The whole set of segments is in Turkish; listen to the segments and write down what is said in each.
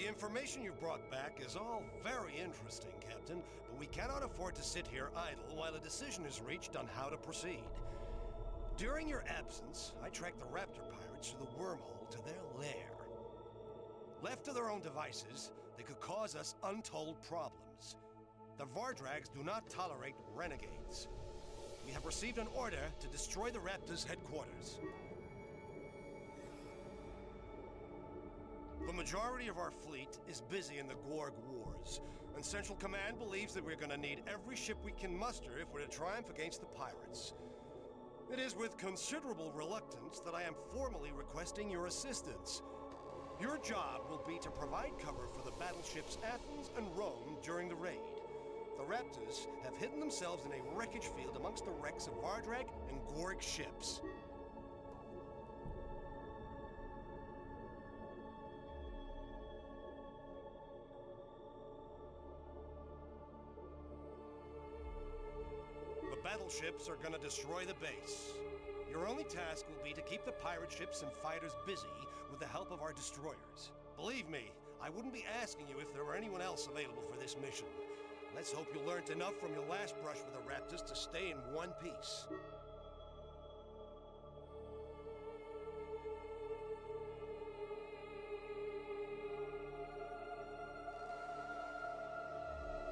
The information you've brought back is all very interesting, Captain, but we cannot afford to sit here idle while a decision is reached on how to proceed. During your absence, I tracked the Raptor pirates through the wormhole to their lair. Left to their own devices, they could cause us untold problems. The Vardrags do not tolerate renegades. We have received an order to destroy the Raptors' headquarters. Majority of our fleet is busy in the Gorg Wars, and Central Command believes that we're going to need every ship we can muster if we're to triumph against the pirates. It is with considerable reluctance that I am formally requesting your assistance. Your job will be to provide cover for the battleships Athens and Rome during the raid. The Raptors have hidden themselves in a wreckage field amongst the wrecks of Vardrag and Gorg ships. Battleships are gonna destroy the base. Your only task will be to keep the pirate ships and fighters busy with the help of our destroyers. Believe me, I wouldn't be asking you if there were anyone else available for this mission. Let's hope you learned enough from your last brush with the Raptors to stay in one piece.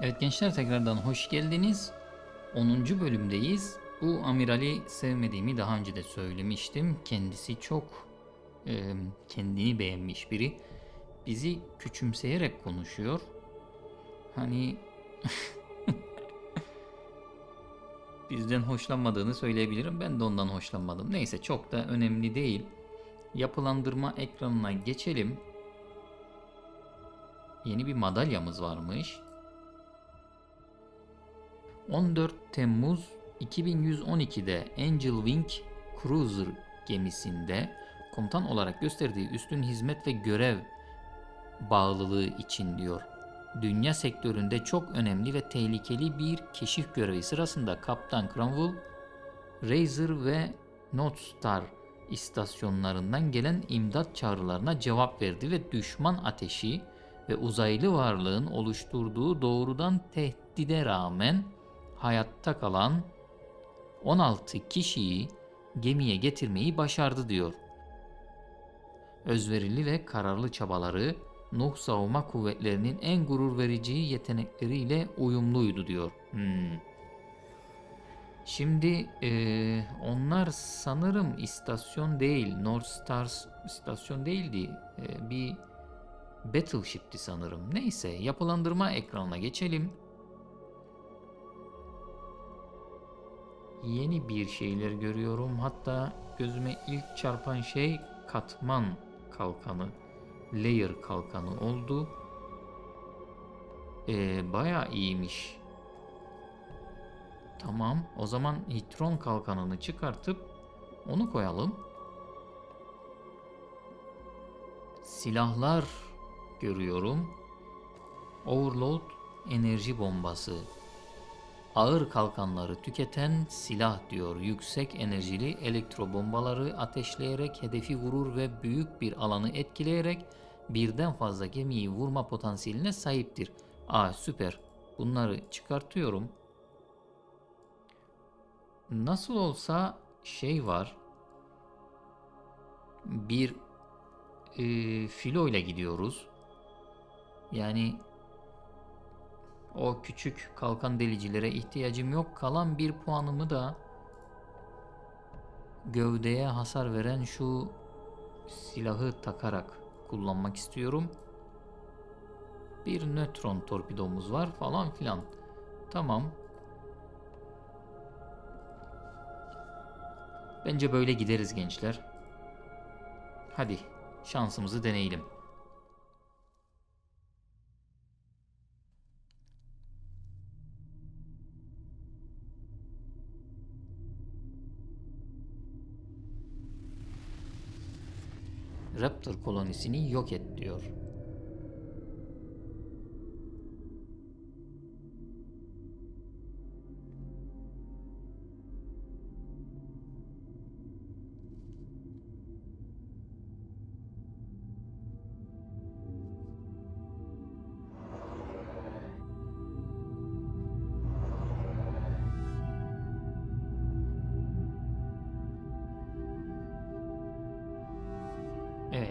Evet gençler tekrardan hoş geldiniz. 10. bölümdeyiz. Bu amirali sevmediğimi daha önce de söylemiştim. Kendisi çok e, kendini beğenmiş biri. Bizi küçümseyerek konuşuyor. Hani bizden hoşlanmadığını söyleyebilirim. Ben de ondan hoşlanmadım. Neyse çok da önemli değil. Yapılandırma ekranına geçelim. Yeni bir madalyamız varmış. 14 Temmuz 2112'de Angel Wing Cruiser gemisinde komutan olarak gösterdiği üstün hizmet ve görev bağlılığı için diyor. Dünya sektöründe çok önemli ve tehlikeli bir keşif görevi sırasında Kaptan Cromwell, Razor ve Northstar istasyonlarından gelen imdat çağrılarına cevap verdi ve düşman ateşi ve uzaylı varlığın oluşturduğu doğrudan tehdide rağmen hayatta kalan 16 kişiyi gemiye getirmeyi başardı diyor. Özverili ve kararlı çabaları Nuh savunma kuvvetlerinin en gurur verici yetenekleriyle uyumluydu diyor. Hmm. Şimdi eee, onlar sanırım istasyon değil, North Stars istasyon değildi. Eee, bir battleship'ti sanırım. Neyse yapılandırma ekranına geçelim. Yeni bir şeyler görüyorum. Hatta gözüme ilk çarpan şey katman kalkanı, layer kalkanı oldu. Ee, Baya iyiymiş. Tamam, o zaman Hitron kalkanını çıkartıp onu koyalım. Silahlar görüyorum. Overload enerji bombası. Ağır kalkanları tüketen silah diyor. Yüksek enerjili elektro bombaları ateşleyerek hedefi vurur ve büyük bir alanı etkileyerek birden fazla gemiyi vurma potansiyeline sahiptir. Aa süper. Bunları çıkartıyorum. Nasıl olsa şey var. Bir e, filo ile gidiyoruz. Yani o küçük kalkan delicilere ihtiyacım yok. Kalan bir puanımı da gövdeye hasar veren şu silahı takarak kullanmak istiyorum. Bir nötron torpidomuz var falan filan. Tamam. Bence böyle gideriz gençler. Hadi şansımızı deneyelim. Raptor kolonisini yok et diyor.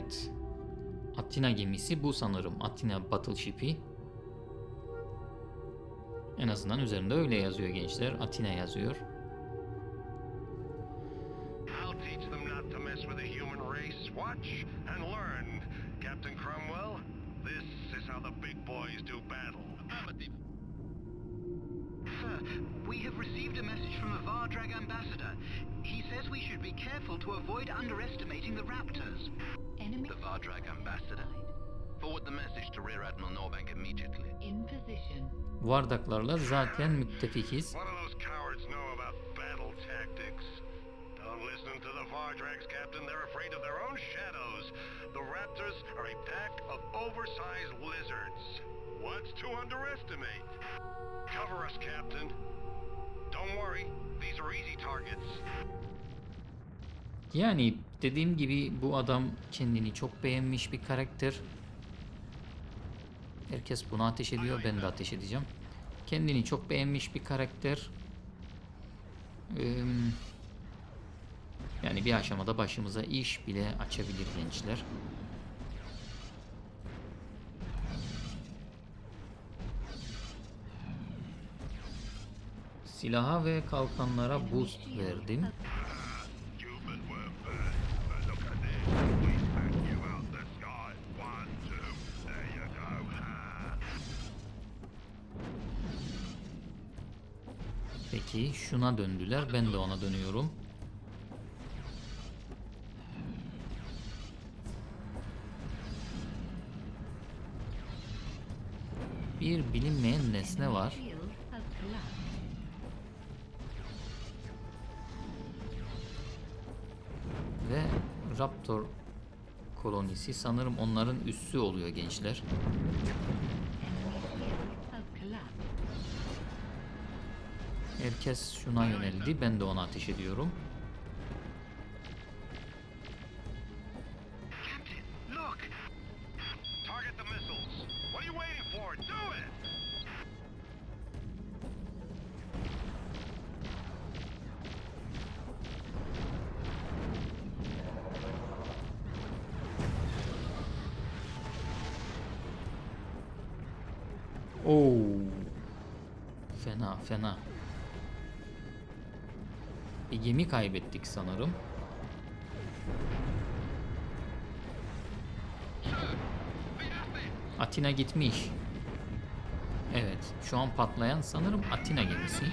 Evet. Atina gemisi bu sanırım. Atina Battleship'i. En azından üzerinde öyle yazıyor gençler. Atina yazıyor. Captain Cromwell, this is how the big boys do battle. Affirmative. Sir, we have received a message from the Vardrag ambassador. He says we should be careful to avoid underestimating the Raptors. Enemy The Vardrag ambassador? Forward the message to Rear Admiral Norbank immediately. in position. Vardaklarla zaten müttefikiz. Vardrags, Captain. They're afraid of their own shadows. The Raptors are a pack of oversized lizards. What's to underestimate? Cover us, Captain. Don't worry, these are easy targets. Yani dediğim gibi bu adam kendini çok beğenmiş bir karakter. Herkes buna ateş ediyor. Ben de ateş edeceğim. Kendini çok beğenmiş bir karakter. Eee, yani bir aşamada başımıza iş bile açabilir gençler. Silaha ve kalkanlara boost verdim. Peki şuna döndüler. Ben de ona dönüyorum. Bilinmeyen nesne var. Ve Raptor kolonisi sanırım onların üssü oluyor gençler. Herkes şuna yöneldi. Ben de ona ateş ediyorum. Oo. Fena fena. Bir gemi kaybettik sanırım. Atina gitmiş. Evet, şu an patlayan sanırım Atina gemisi.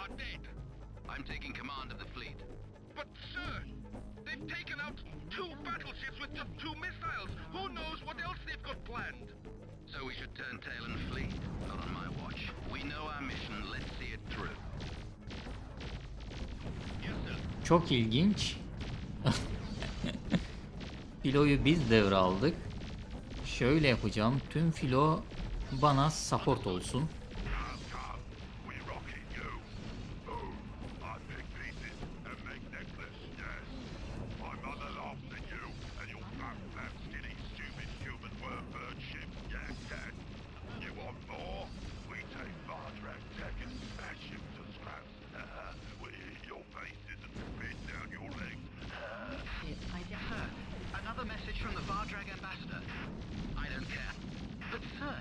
Are dead. I'm taking command of the fleet. But, sir, they've taken out two battleships with just two missiles. Who knows what else they've got planned? So we should turn tail and flee? Not on my watch. We know our mission, let's see it through. Yes, sir. Çok ilginç. Filoyu biz devraldık. Şöyle yapacağım. Tüm filo bana support olsun. We rocket you. Boom. I pick pieces and make necklace, yes. My mother laughs at you and your fat, fat, skinny, stupid human worm bird ship, yes, yes. You want more? We take Vardrag tech and smash him to scraps. we eat your faces and spit down your legs. Ship Sir, identified. another message from the Vardrag ambassador. I don't care. But sir,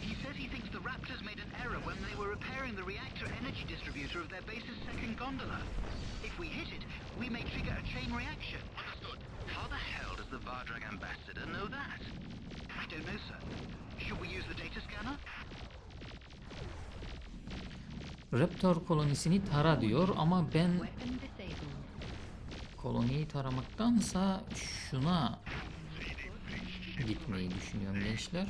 he says he thinks the Raptors made an error when they were repairing the reactor energy distributor of their base's second gondola. If we hit it, we may trigger a chain reaction. Understood. How the hell does the Vardrag ambassador know that? I don't know, sir. Should we use the data scanner? Raptor kolonisini tara diyor ama ben koloniyi taramaktansa şuna gitmeyi düşünüyorum gençler.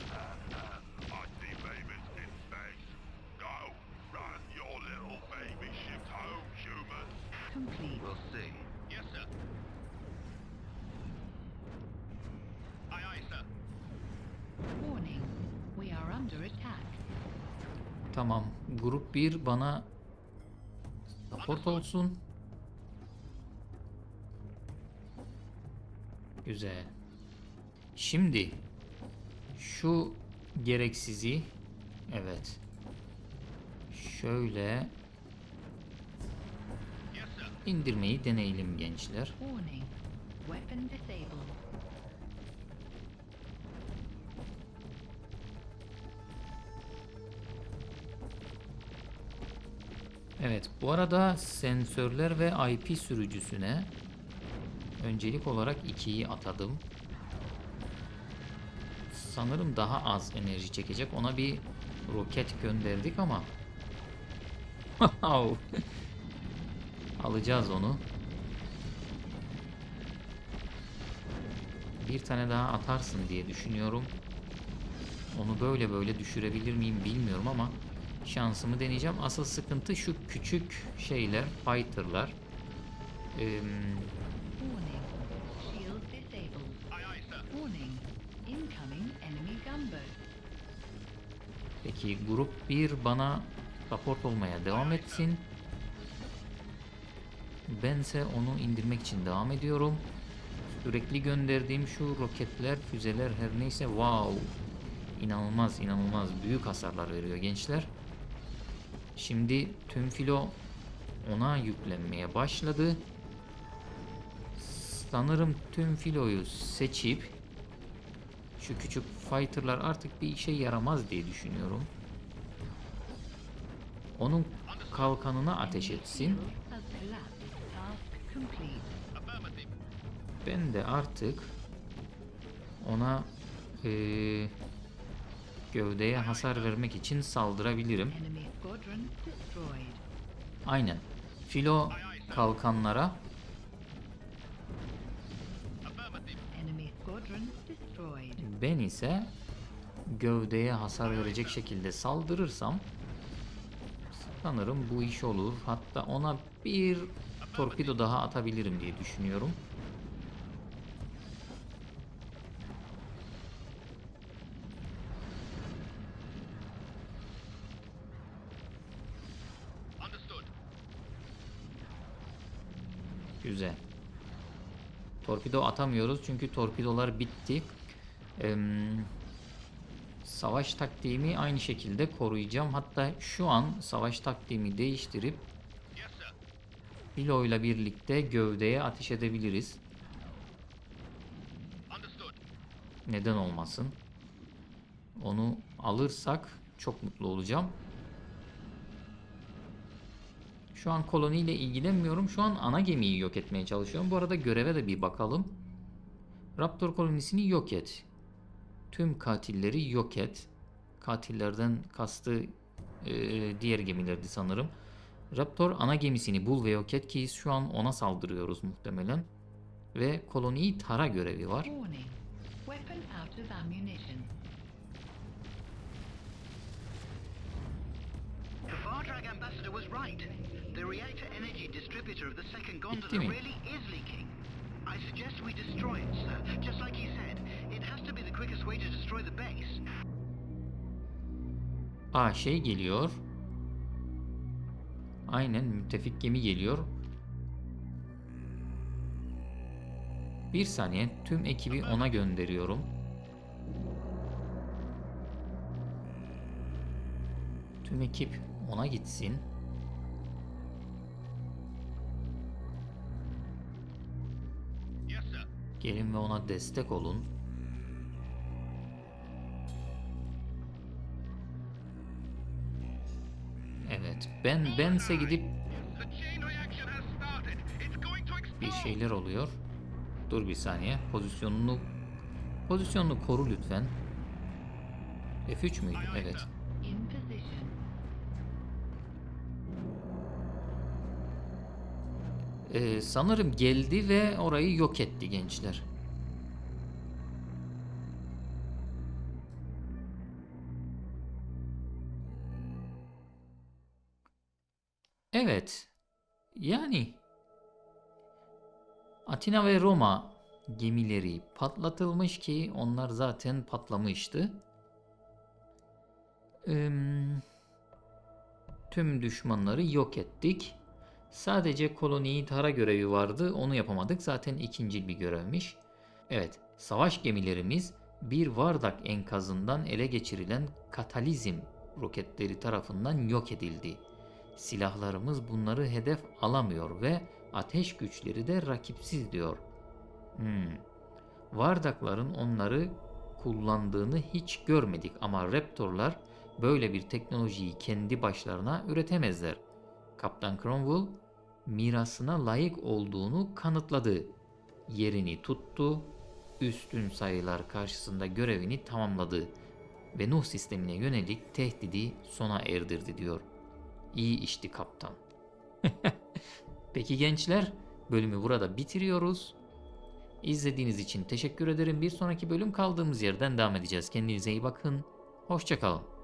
Bir bana support olsun. Güzel. Şimdi şu gereksizi evet şöyle indirmeyi deneyelim gençler. Evet, bu arada sensörler ve IP sürücüsüne öncelik olarak 2'yi atadım. Sanırım daha az enerji çekecek. Ona bir roket gönderdik ama alacağız onu. Bir tane daha atarsın diye düşünüyorum. Onu böyle böyle düşürebilir miyim bilmiyorum ama şansımı deneyeceğim. Asıl sıkıntı şu küçük şeyler, fighter'lar. Peki grup 1 bana raport olmaya devam etsin. Bense onu indirmek için devam ediyorum. Sürekli gönderdiğim şu roketler, füzeler her neyse wow. İnanılmaz inanılmaz büyük hasarlar veriyor gençler. Şimdi tüm filo ona yüklenmeye başladı. Sanırım tüm filoyu seçip şu küçük fighter'lar artık bir işe yaramaz diye düşünüyorum. Onun kalkanına ateş etsin. Ben de artık ona eee, gövdeye hasar vermek için saldırabilirim. Aynen. Filo kalkanlara ben ise gövdeye hasar verecek şekilde saldırırsam sanırım bu iş olur. Hatta ona bir torpido daha atabilirim diye düşünüyorum. Güzel. Torpido atamıyoruz çünkü torpidolar bitti. Em, savaş taktiğimi aynı şekilde koruyacağım. Hatta şu an savaş taktiğimi değiştirip. Hilo birlikte gövdeye ateş edebiliriz. Neden olmasın? Onu alırsak çok mutlu olacağım. Şu an koloniyle ilgilenmiyorum. Şu an ana gemiyi yok etmeye çalışıyorum. Bu arada göreve de bir bakalım. Raptor kolonisini yok et. Tüm katilleri yok et. Katillerden kastı e, diğer gemilerdi sanırım. Raptor ana gemisini bul ve yok et ki şu an ona saldırıyoruz muhtemelen. Ve koloniyi tara görevi var. The Vardrag ambassador was right. The reactor energy distributor of the second gondola really is leaking. I suggest we destroy it, sir. Just like he said, it has to be the quickest way to destroy the base. Aa şey geliyor. Aynen müttefik gemi geliyor. Bir saniye tüm ekibi ona gönderiyorum. Tüm ekip ona gitsin. Gelin ve ona destek olun. Evet, ben bense gidip bir şeyler oluyor. Dur bir saniye. Pozisyonunu pozisyonunu koru lütfen. F3 müydü? Evet. Ee, sanırım geldi ve orayı yok etti gençler. Evet. Yani Atina ve Roma gemileri patlatılmış ki onlar zaten patlamıştı. Eee, tüm düşmanları yok ettik. Sadece koloniyi tara görevi vardı. Onu yapamadık. Zaten ikinci bir görevmiş. Evet, savaş gemilerimiz bir Vardak enkazından ele geçirilen katalizm roketleri tarafından yok edildi. Silahlarımız bunları hedef alamıyor ve ateş güçleri de rakipsiz diyor. Hmm. Vardakların onları kullandığını hiç görmedik ama Raptorlar böyle bir teknolojiyi kendi başlarına üretemezler. Kaptan Cromwell mirasına layık olduğunu kanıtladı. Yerini tuttu, üstün sayılar karşısında görevini tamamladı ve Nuh sistemine yönelik tehdidi sona erdirdi diyor. İyi işti kaptan. Peki gençler, bölümü burada bitiriyoruz. İzlediğiniz için teşekkür ederim. Bir sonraki bölüm kaldığımız yerden devam edeceğiz. Kendinize iyi bakın. Hoşçakalın.